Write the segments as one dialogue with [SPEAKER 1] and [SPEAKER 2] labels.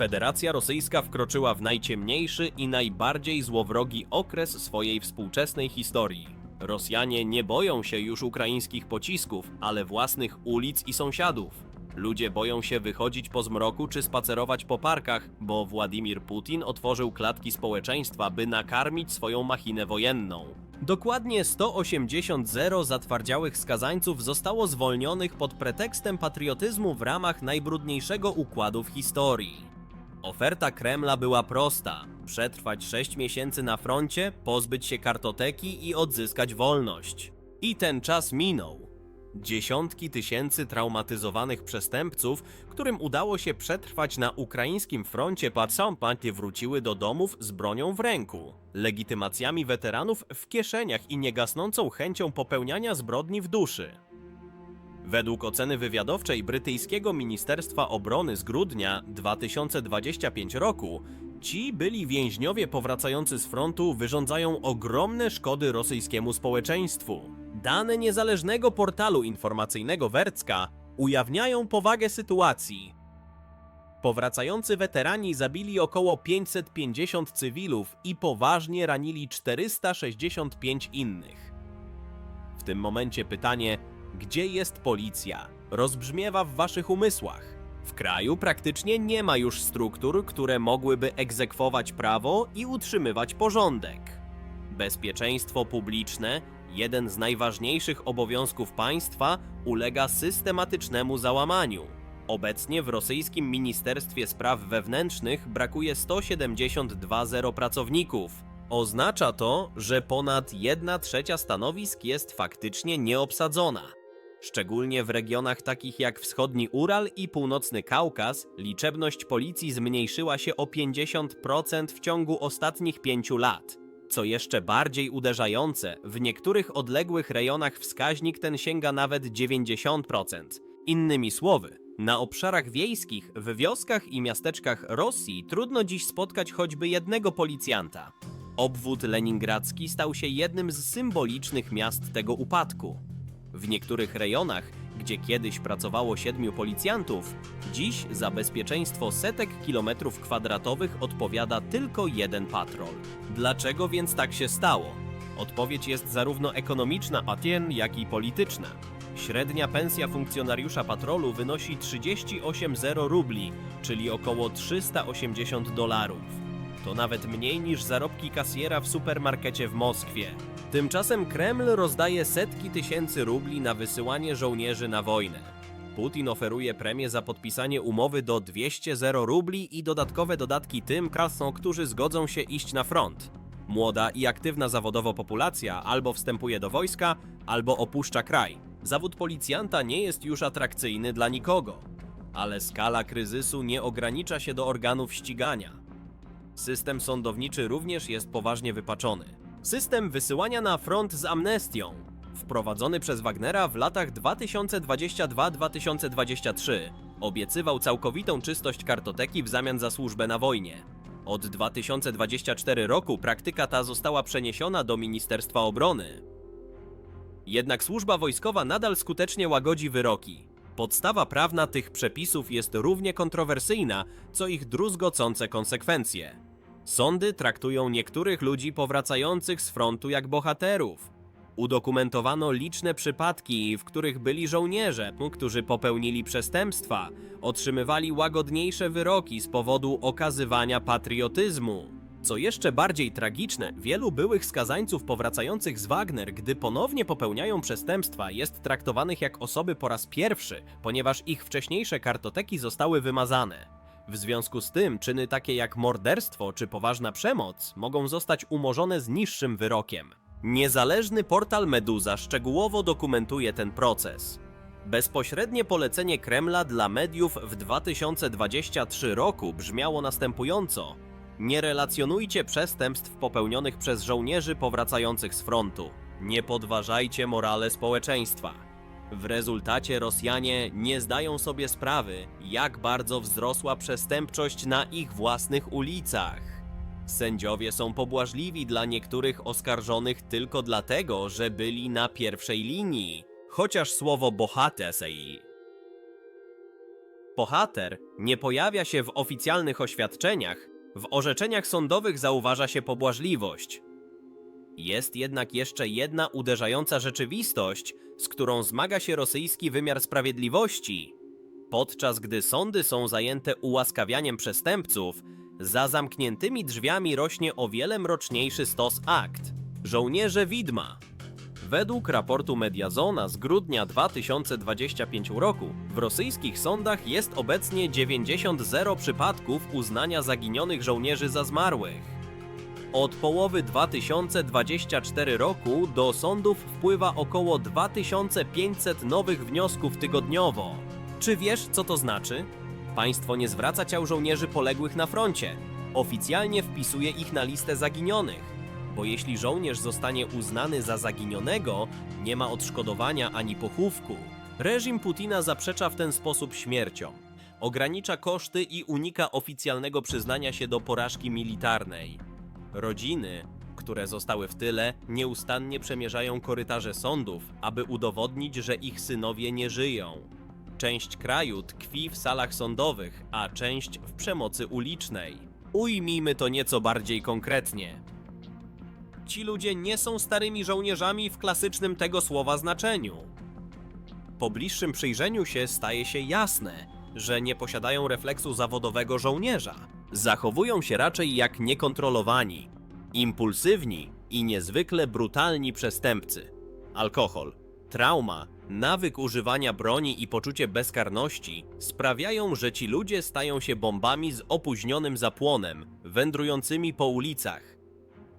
[SPEAKER 1] Federacja Rosyjska wkroczyła w najciemniejszy i najbardziej złowrogi okres swojej współczesnej historii. Rosjanie nie boją się już ukraińskich pocisków, ale własnych ulic i sąsiadów. Ludzie boją się wychodzić po zmroku czy spacerować po parkach, bo Władimir Putin otworzył klatki społeczeństwa, by nakarmić swoją machinę wojenną. Dokładnie 180 zero zatwardziałych skazańców zostało zwolnionych pod pretekstem patriotyzmu w ramach najbrudniejszego układu w historii. Oferta Kremla była prosta: przetrwać 6 miesięcy na froncie, pozbyć się kartoteki i odzyskać wolność. I ten czas minął. Dziesiątki tysięcy traumatyzowanych przestępców, którym udało się przetrwać na ukraińskim froncie Patsampanty wróciły do domów z bronią w ręku, legitymacjami weteranów w kieszeniach i niegasnącą chęcią popełniania zbrodni w duszy. Według oceny wywiadowczej brytyjskiego Ministerstwa Obrony z grudnia 2025 roku, ci byli więźniowie powracający z frontu wyrządzają ogromne szkody rosyjskiemu społeczeństwu. Dane niezależnego portalu informacyjnego Wercka ujawniają powagę sytuacji. Powracający weterani zabili około 550 cywilów i poważnie ranili 465 innych. W tym momencie pytanie, gdzie jest policja? Rozbrzmiewa w waszych umysłach. W kraju praktycznie nie ma już struktur, które mogłyby egzekwować prawo i utrzymywać porządek. Bezpieczeństwo publiczne, jeden z najważniejszych obowiązków państwa, ulega systematycznemu załamaniu. Obecnie w rosyjskim Ministerstwie Spraw Wewnętrznych brakuje 172 zero pracowników. Oznacza to, że ponad 1 trzecia stanowisk jest faktycznie nieobsadzona. Szczególnie w regionach takich jak wschodni Ural i północny Kaukaz, liczebność policji zmniejszyła się o 50% w ciągu ostatnich pięciu lat. Co jeszcze bardziej uderzające, w niektórych odległych rejonach wskaźnik ten sięga nawet 90%. Innymi słowy, na obszarach wiejskich, w wioskach i miasteczkach Rosji trudno dziś spotkać choćby jednego policjanta. Obwód leningradzki stał się jednym z symbolicznych miast tego upadku. W niektórych rejonach, gdzie kiedyś pracowało siedmiu policjantów, dziś za bezpieczeństwo setek kilometrów kwadratowych odpowiada tylko jeden patrol. Dlaczego więc tak się stało? Odpowiedź jest zarówno ekonomiczna, patien, jak i polityczna. Średnia pensja funkcjonariusza patrolu wynosi 38,0 rubli, czyli około 380 dolarów. To nawet mniej niż zarobki kasjera w supermarkecie w Moskwie. Tymczasem Kreml rozdaje setki tysięcy rubli na wysyłanie żołnierzy na wojnę. Putin oferuje premię za podpisanie umowy do 200 zero rubli i dodatkowe dodatki tym krasom, którzy zgodzą się iść na front. Młoda i aktywna zawodowo populacja albo wstępuje do wojska, albo opuszcza kraj. Zawód policjanta nie jest już atrakcyjny dla nikogo. Ale skala kryzysu nie ogranicza się do organów ścigania. System sądowniczy również jest poważnie wypaczony. System wysyłania na front z amnestią, wprowadzony przez Wagnera w latach 2022-2023, obiecywał całkowitą czystość kartoteki w zamian za służbę na wojnie. Od 2024 roku praktyka ta została przeniesiona do Ministerstwa Obrony. Jednak służba wojskowa nadal skutecznie łagodzi wyroki. Podstawa prawna tych przepisów jest równie kontrowersyjna, co ich druzgocące konsekwencje. Sądy traktują niektórych ludzi powracających z frontu jak bohaterów. Udokumentowano liczne przypadki, w których byli żołnierze, którzy popełnili przestępstwa, otrzymywali łagodniejsze wyroki z powodu okazywania patriotyzmu. Co jeszcze bardziej tragiczne, wielu byłych skazańców powracających z Wagner, gdy ponownie popełniają przestępstwa, jest traktowanych jak osoby po raz pierwszy, ponieważ ich wcześniejsze kartoteki zostały wymazane. W związku z tym czyny takie jak morderstwo czy poważna przemoc mogą zostać umorzone z niższym wyrokiem. Niezależny portal Meduza szczegółowo dokumentuje ten proces. Bezpośrednie polecenie Kremla dla mediów w 2023 roku brzmiało następująco: Nie relacjonujcie przestępstw popełnionych przez żołnierzy powracających z frontu. Nie podważajcie morale społeczeństwa. W rezultacie Rosjanie nie zdają sobie sprawy, jak bardzo wzrosła przestępczość na ich własnych ulicach. Sędziowie są pobłażliwi dla niektórych oskarżonych tylko dlatego, że byli na pierwszej linii, chociaż słowo bohatersej Bohater nie pojawia się w oficjalnych oświadczeniach, w orzeczeniach sądowych zauważa się pobłażliwość. Jest jednak jeszcze jedna uderzająca rzeczywistość, z którą zmaga się rosyjski wymiar sprawiedliwości. Podczas gdy sądy są zajęte ułaskawianiem przestępców, za zamkniętymi drzwiami rośnie o wiele mroczniejszy stos akt. Żołnierze widma. Według raportu Mediazona z grudnia 2025 roku w rosyjskich sądach jest obecnie 90 przypadków uznania zaginionych żołnierzy za zmarłych. Od połowy 2024 roku do sądów wpływa około 2500 nowych wniosków tygodniowo. Czy wiesz, co to znaczy? Państwo nie zwraca ciał żołnierzy poległych na froncie. Oficjalnie wpisuje ich na listę zaginionych. Bo jeśli żołnierz zostanie uznany za zaginionego, nie ma odszkodowania ani pochówku. Reżim Putina zaprzecza w ten sposób śmiercią. Ogranicza koszty i unika oficjalnego przyznania się do porażki militarnej. Rodziny, które zostały w tyle, nieustannie przemierzają korytarze sądów, aby udowodnić, że ich synowie nie żyją. Część kraju tkwi w salach sądowych, a część w przemocy ulicznej. Ujmijmy to nieco bardziej konkretnie. Ci ludzie nie są starymi żołnierzami w klasycznym tego słowa znaczeniu. Po bliższym przyjrzeniu się staje się jasne, że nie posiadają refleksu zawodowego żołnierza. Zachowują się raczej jak niekontrolowani, impulsywni i niezwykle brutalni przestępcy. Alkohol, trauma, nawyk używania broni i poczucie bezkarności sprawiają, że ci ludzie stają się bombami z opóźnionym zapłonem, wędrującymi po ulicach.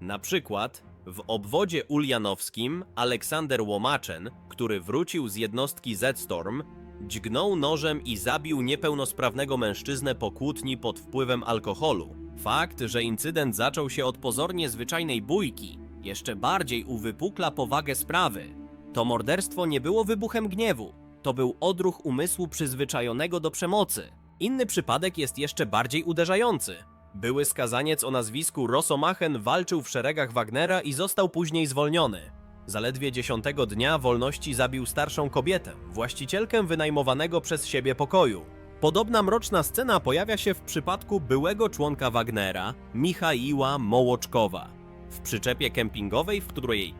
[SPEAKER 1] Na przykład w obwodzie uljanowskim Aleksander Łomaczyn, który wrócił z jednostki Z-Storm, dźgnął nożem i zabił niepełnosprawnego mężczyznę po kłótni pod wpływem alkoholu. Fakt, że incydent zaczął się od pozornie zwyczajnej bójki, jeszcze bardziej uwypukla powagę sprawy. To morderstwo nie było wybuchem gniewu, to był odruch umysłu przyzwyczajonego do przemocy. Inny przypadek jest jeszcze bardziej uderzający. Były skazaniec o nazwisku Rosomachen walczył w szeregach Wagnera i został później zwolniony. Zaledwie dziesiątego dnia wolności zabił starszą kobietę, właścicielkę wynajmowanego przez siebie pokoju. Podobna mroczna scena pojawia się w przypadku byłego członka Wagnera, Michaiła Mołoczkowa. W przyczepie kempingowej, w której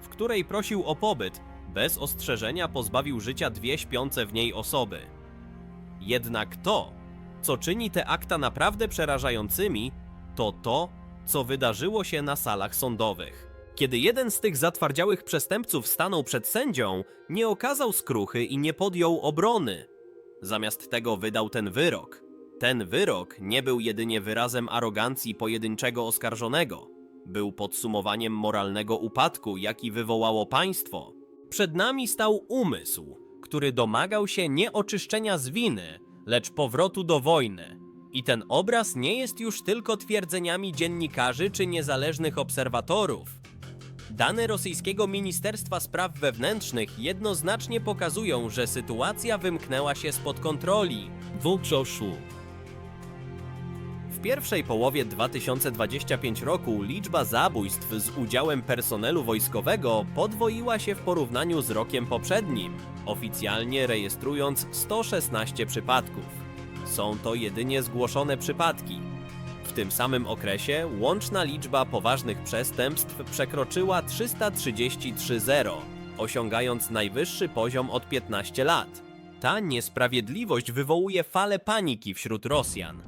[SPEAKER 1] w której prosił o pobyt, bez ostrzeżenia pozbawił życia dwie śpiące w niej osoby. Jednak to, co czyni te akta naprawdę przerażającymi, to to, co wydarzyło się na salach sądowych. Kiedy jeden z tych zatwardziałych przestępców stanął przed sędzią, nie okazał skruchy i nie podjął obrony. Zamiast tego wydał ten wyrok. Ten wyrok nie był jedynie wyrazem arogancji pojedynczego oskarżonego. Był podsumowaniem moralnego upadku, jaki wywołało państwo. Przed nami stał umysł, który domagał się nie oczyszczenia z winy, lecz powrotu do wojny. I ten obraz nie jest już tylko twierdzeniami dziennikarzy czy niezależnych obserwatorów. Dane rosyjskiego Ministerstwa Spraw Wewnętrznych jednoznacznie pokazują, że sytuacja wymknęła się spod kontroli. W pierwszej połowie 2025 roku liczba zabójstw z udziałem personelu wojskowego podwoiła się w porównaniu z rokiem poprzednim, oficjalnie rejestrując 116 przypadków. Są to jedynie zgłoszone przypadki. W tym samym okresie łączna liczba poważnych przestępstw przekroczyła 333-0, osiągając najwyższy poziom od 15 lat. Ta niesprawiedliwość wywołuje falę paniki wśród Rosjan.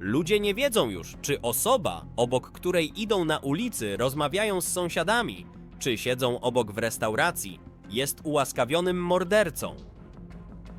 [SPEAKER 1] Ludzie nie wiedzą już, czy osoba, obok której idą na ulicy, rozmawiają z sąsiadami, czy siedzą obok w restauracji, jest ułaskawionym mordercą.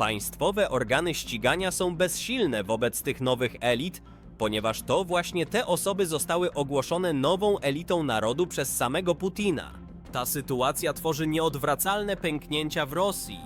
[SPEAKER 1] Państwowe organy ścigania są bezsilne wobec tych nowych elit, ponieważ to właśnie te osoby zostały ogłoszone nową elitą narodu przez samego Putina. Ta sytuacja tworzy nieodwracalne pęknięcia w Rosji.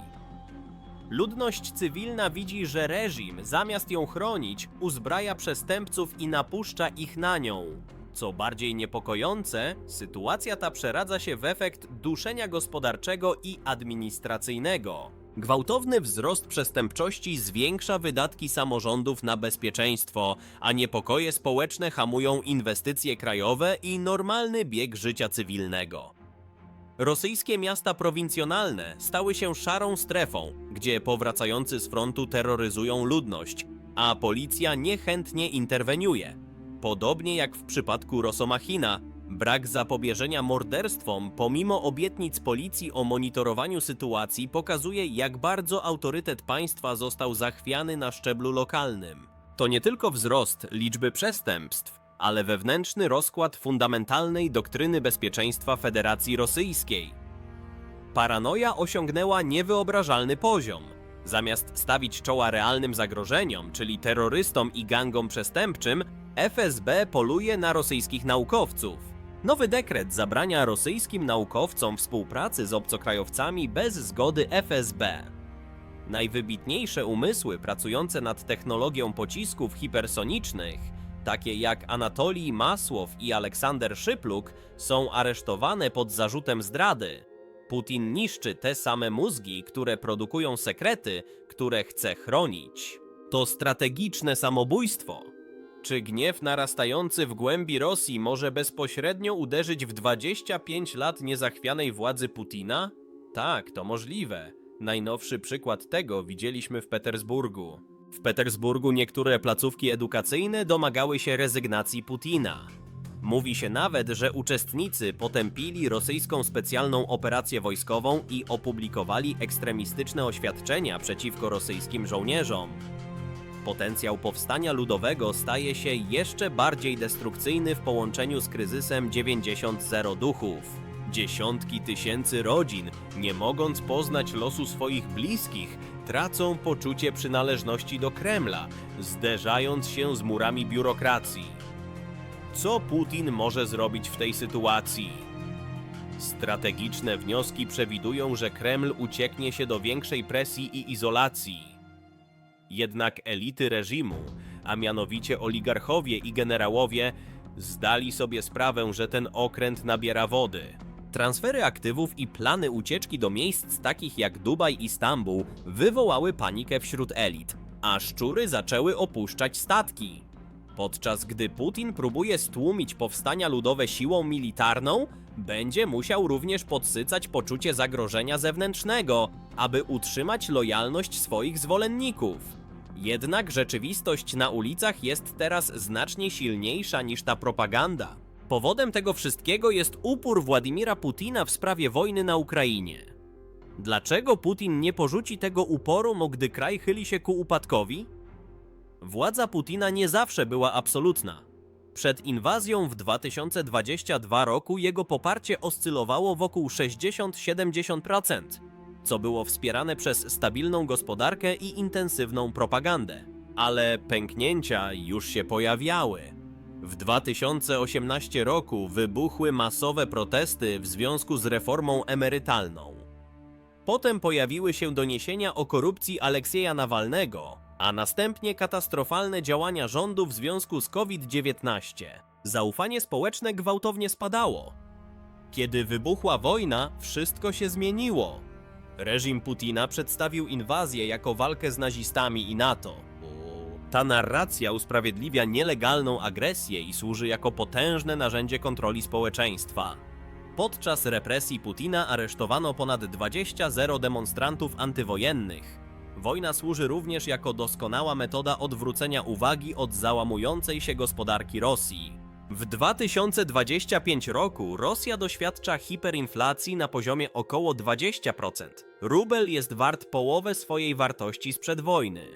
[SPEAKER 1] Ludność cywilna widzi, że reżim, zamiast ją chronić, uzbraja przestępców i napuszcza ich na nią. Co bardziej niepokojące, sytuacja ta przeradza się w efekt duszenia gospodarczego i administracyjnego. Gwałtowny wzrost przestępczości zwiększa wydatki samorządów na bezpieczeństwo, a niepokoje społeczne hamują inwestycje krajowe i normalny bieg życia cywilnego. Rosyjskie miasta prowincjonalne stały się szarą strefą, gdzie powracający z frontu terroryzują ludność, a policja niechętnie interweniuje. Podobnie jak w przypadku Rosomachina, brak zapobieżenia morderstwom pomimo obietnic policji o monitorowaniu sytuacji pokazuje jak bardzo autorytet państwa został zachwiany na szczeblu lokalnym. To nie tylko wzrost liczby przestępstw, ale wewnętrzny rozkład fundamentalnej doktryny bezpieczeństwa Federacji Rosyjskiej. Paranoja osiągnęła niewyobrażalny poziom. Zamiast stawić czoła realnym zagrożeniom, czyli terrorystom i gangom przestępczym, FSB poluje na rosyjskich naukowców. Nowy dekret zabrania rosyjskim naukowcom współpracy z obcokrajowcami bez zgody FSB. Najwybitniejsze umysły pracujące nad technologią pocisków hipersonicznych, takie jak Anatolij Masłow i Aleksander Szypluk, są aresztowane pod zarzutem zdrady. Putin niszczy te same mózgi, które produkują sekrety, które chce chronić. To strategiczne samobójstwo. Czy gniew narastający w głębi Rosji może bezpośrednio uderzyć w 25 lat niezachwianej władzy Putina? Tak, to możliwe. Najnowszy przykład tego widzieliśmy w Petersburgu. W Petersburgu niektóre placówki edukacyjne domagały się rezygnacji Putina. Mówi się nawet, że uczestnicy potępili rosyjską specjalną operację wojskową i opublikowali ekstremistyczne oświadczenia przeciwko rosyjskim żołnierzom. Potencjał powstania ludowego staje się jeszcze bardziej destrukcyjny w połączeniu z kryzysem 90 duchów. Dziesiątki tysięcy rodzin, nie mogąc poznać losu swoich bliskich, tracą poczucie przynależności do Kremla, zderzając się z murami biurokracji. Co Putin może zrobić w tej sytuacji? Strategiczne wnioski przewidują, że Kreml ucieknie się do większej presji i izolacji. Jednak elity reżimu, a mianowicie oligarchowie i generałowie, zdali sobie sprawę, że ten okręt nabiera wody. Transfery aktywów i plany ucieczki do miejsc takich jak Dubaj i Stambuł wywołały panikę wśród elit, a szczury zaczęły opuszczać statki. Podczas gdy Putin próbuje stłumić powstania ludowe siłą militarną, będzie musiał również podsycać poczucie zagrożenia zewnętrznego, aby utrzymać lojalność swoich zwolenników. Jednak rzeczywistość na ulicach jest teraz znacznie silniejsza niż ta propaganda. Powodem tego wszystkiego jest upór Władimira Putina w sprawie wojny na Ukrainie. Dlaczego Putin nie porzuci tego uporu, gdy kraj chyli się ku upadkowi? Władza Putina nie zawsze była absolutna. Przed inwazją w 2022 roku jego poparcie oscylowało wokół 60-70%, co było wspierane przez stabilną gospodarkę i intensywną propagandę. Ale pęknięcia już się pojawiały. W 2018 roku wybuchły masowe protesty w związku z reformą emerytalną. Potem pojawiły się doniesienia o korupcji Aleksieja Nawalnego, a następnie katastrofalne działania rządu w związku z COVID-19. Zaufanie społeczne gwałtownie spadało. Kiedy wybuchła wojna, wszystko się zmieniło. Reżim Putina przedstawił inwazję jako walkę z nazistami i NATO. Ta narracja usprawiedliwia nielegalną agresję i służy jako potężne narzędzie kontroli społeczeństwa. Podczas represji Putina aresztowano ponad 20 zero demonstrantów antywojennych. Wojna służy również jako doskonała metoda odwrócenia uwagi od załamującej się gospodarki Rosji. W 2025 roku Rosja doświadcza hiperinflacji na poziomie około 20%. Rubel jest wart połowę swojej wartości sprzed wojny.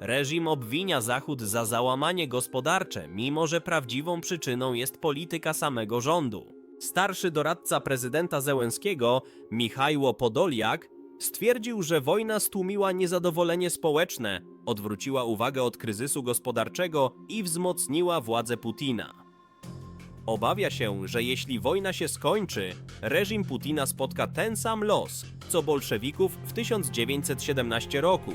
[SPEAKER 1] Reżim obwinia Zachód za załamanie gospodarcze, mimo że prawdziwą przyczyną jest polityka samego rządu. Starszy doradca prezydenta Zełenskiego, Michajło Podoliak, stwierdził, że wojna stłumiła niezadowolenie społeczne, odwróciła uwagę od kryzysu gospodarczego i wzmocniła władzę Putina. Obawia się, że jeśli wojna się skończy, reżim Putina spotka ten sam los, co bolszewików w 1917 roku.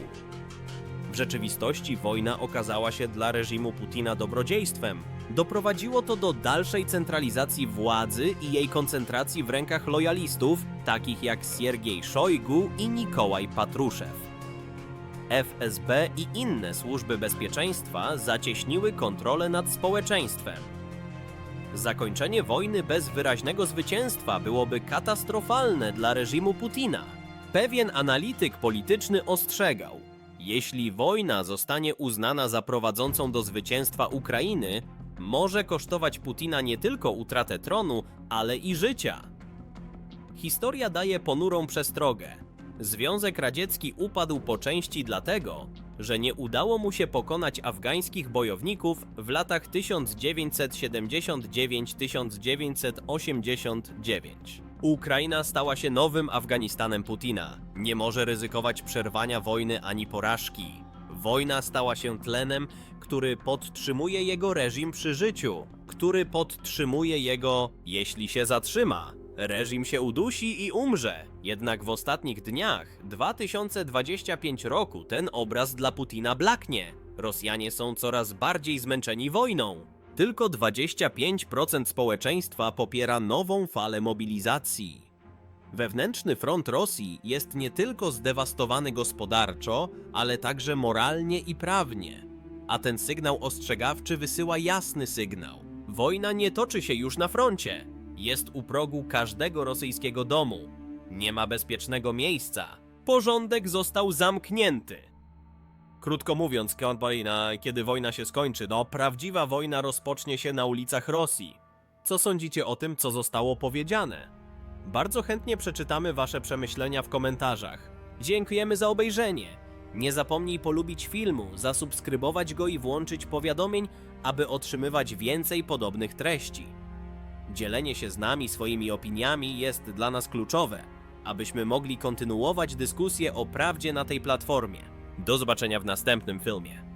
[SPEAKER 1] W rzeczywistości wojna okazała się dla reżimu Putina dobrodziejstwem. Doprowadziło to do dalszej centralizacji władzy i jej koncentracji w rękach lojalistów, takich jak Siergiej Szojgu i Nikołaj Patruszew. FSB i inne służby bezpieczeństwa zacieśniły kontrolę nad społeczeństwem. Zakończenie wojny bez wyraźnego zwycięstwa byłoby katastrofalne dla reżimu Putina. Pewien analityk polityczny ostrzegał: Jeśli wojna zostanie uznana za prowadzącą do zwycięstwa Ukrainy, może kosztować Putina nie tylko utratę tronu, ale i życia. Historia daje ponurą przestrogę. Związek Radziecki upadł po części dlatego, że nie udało mu się pokonać afgańskich bojowników w latach 1979-1989. Ukraina stała się nowym Afganistanem Putina. Nie może ryzykować przerwania wojny ani porażki. Wojna stała się tlenem, który podtrzymuje jego reżim przy życiu, który podtrzymuje jego, jeśli się zatrzyma. Reżim się udusi i umrze. Jednak w ostatnich dniach 2025 roku ten obraz dla Putina blaknie. Rosjanie są coraz bardziej zmęczeni wojną. Tylko 25% społeczeństwa popiera nową falę mobilizacji. Wewnętrzny front Rosji jest nie tylko zdewastowany gospodarczo, ale także moralnie i prawnie. A ten sygnał ostrzegawczy wysyła jasny sygnał. Wojna nie toczy się już na froncie. Jest u progu każdego rosyjskiego domu. Nie ma bezpiecznego miejsca. Porządek został zamknięty. Krótko mówiąc, Balina, kiedy wojna się skończy, no prawdziwa wojna rozpocznie się na ulicach Rosji. Co sądzicie o tym, co zostało powiedziane? Bardzo chętnie przeczytamy Wasze przemyślenia w komentarzach. Dziękujemy za obejrzenie. Nie zapomnij polubić filmu, zasubskrybować go i włączyć powiadomień, aby otrzymywać więcej podobnych treści. Dzielenie się z nami swoimi opiniami jest dla nas kluczowe, abyśmy mogli kontynuować dyskusję o prawdzie na tej platformie. Do zobaczenia w następnym filmie.